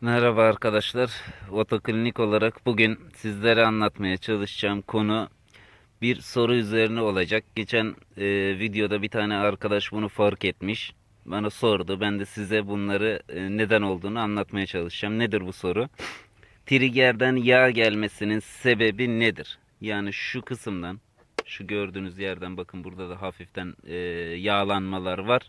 Merhaba arkadaşlar. Otoklinik olarak bugün sizlere anlatmaya çalışacağım konu bir soru üzerine olacak. Geçen e, videoda bir tane arkadaş bunu fark etmiş. Bana sordu. Ben de size bunları e, neden olduğunu anlatmaya çalışacağım. Nedir bu soru? Trigger'den yağ gelmesinin sebebi nedir? Yani şu kısımdan, şu gördüğünüz yerden bakın burada da hafiften e, yağlanmalar var.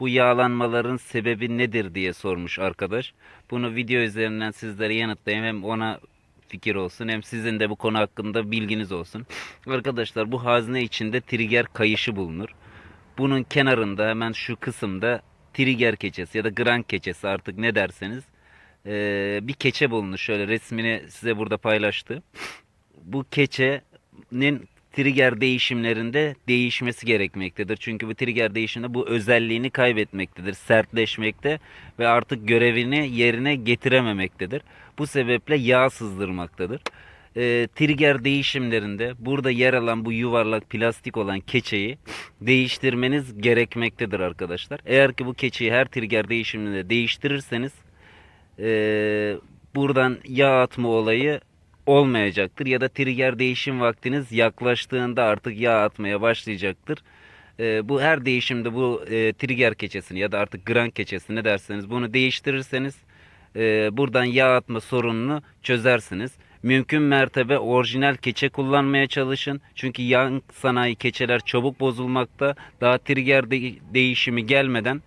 Bu yağlanmaların sebebi nedir diye sormuş arkadaş. Bunu video üzerinden sizlere yanıtlayayım. Hem ona fikir olsun hem sizin de bu konu hakkında bilginiz olsun. Arkadaşlar bu hazne içinde trigger kayışı bulunur. Bunun kenarında hemen şu kısımda trigger keçesi ya da grank keçesi artık ne derseniz eee, bir keçe bulunur. Şöyle resmini size burada paylaştı. Bu keçenin trigger değişimlerinde değişmesi gerekmektedir. Çünkü bu trigger değişiminde bu özelliğini kaybetmektedir. Sertleşmekte ve artık görevini yerine getirememektedir. Bu sebeple yağ sızdırmaktadır. Ee, trigger değişimlerinde burada yer alan bu yuvarlak plastik olan keçeyi değiştirmeniz gerekmektedir arkadaşlar. Eğer ki bu keçeyi her trigger değişiminde değiştirirseniz ee, buradan yağ atma olayı olmayacaktır ya da trigger değişim vaktiniz yaklaştığında artık yağ atmaya başlayacaktır. Ee, bu her değişimde bu e, trigger keçesini ya da artık grank keçesini ne derseniz bunu değiştirirseniz e, buradan yağ atma sorununu çözersiniz. Mümkün mertebe orijinal keçe kullanmaya çalışın. Çünkü yan sanayi keçeler çabuk bozulmakta. Daha trigger de- değişimi gelmeden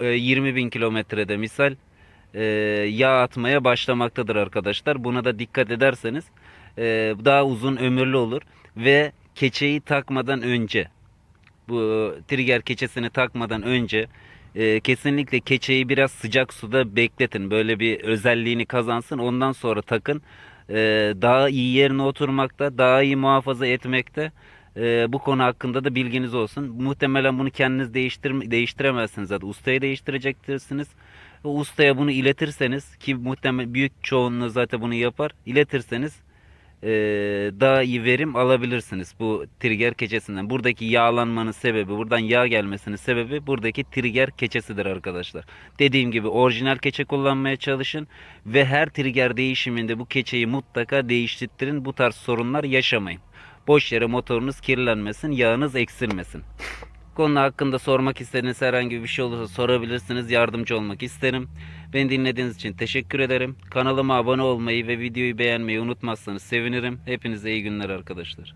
e, 20 bin kilometrede misal e, yağ atmaya başlamaktadır arkadaşlar. Buna da dikkat ederseniz e, daha uzun ömürlü olur ve keçeyi takmadan önce bu trigger keçesini takmadan önce e, kesinlikle keçeyi biraz sıcak suda bekletin. Böyle bir özelliğini kazansın. Ondan sonra takın. E, daha iyi yerine oturmakta, daha iyi muhafaza etmekte. E, bu konu hakkında da bilginiz olsun. Muhtemelen bunu kendiniz değiştir değiştiremezsiniz zaten. Ustaya değiştireceksiniz. O ustaya bunu iletirseniz ki muhtemelen büyük çoğunluğu zaten bunu yapar. İletirseniz e, daha iyi verim alabilirsiniz bu trigger keçesinden. Buradaki yağlanmanın sebebi, buradan yağ gelmesinin sebebi buradaki trigger keçesidir arkadaşlar. Dediğim gibi orijinal keçe kullanmaya çalışın ve her trigger değişiminde bu keçeyi mutlaka değiştirin. Bu tarz sorunlar yaşamayın. Boş yere motorunuz kirlenmesin, yağınız eksilmesin. Konu hakkında sormak istediğiniz herhangi bir şey olursa sorabilirsiniz. Yardımcı olmak isterim. Beni dinlediğiniz için teşekkür ederim. Kanalıma abone olmayı ve videoyu beğenmeyi unutmazsanız sevinirim. Hepinize iyi günler arkadaşlar.